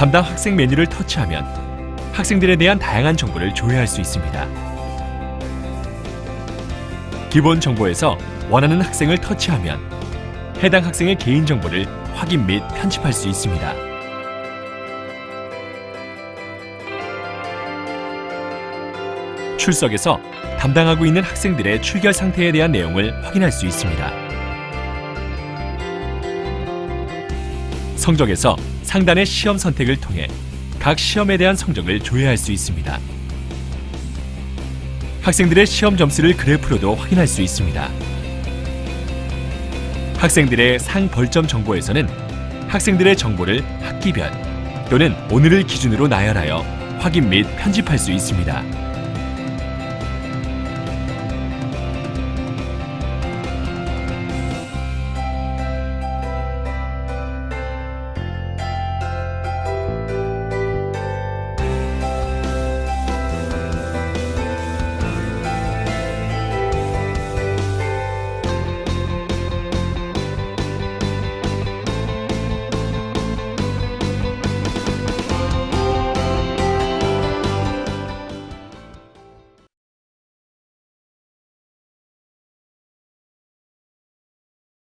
담당 학생 메뉴를 터치하면 학생들에 대한 다양한 정보를 조회할 수 있습니다. 기본 정보에서 원하는 학생을 터치하면 해당 학생의 개인 정보를 확인 및 편집할 수 있습니다. 출석에서 담당하고 있는 학생들의 출결 상태에 대한 내용을 확인할 수 있습니다. 성적에서 상단의 시험 선택을 통해 각 시험에 대한 성적을 조회할 수 있습니다. 학생들의 시험 점수를 그래프로도 확인할 수 있습니다. 학생들의 상 벌점 정보에서는 학생들의 정보를 학기별 또는 오늘을 기준으로 나열하여 확인 및 편집할 수 있습니다.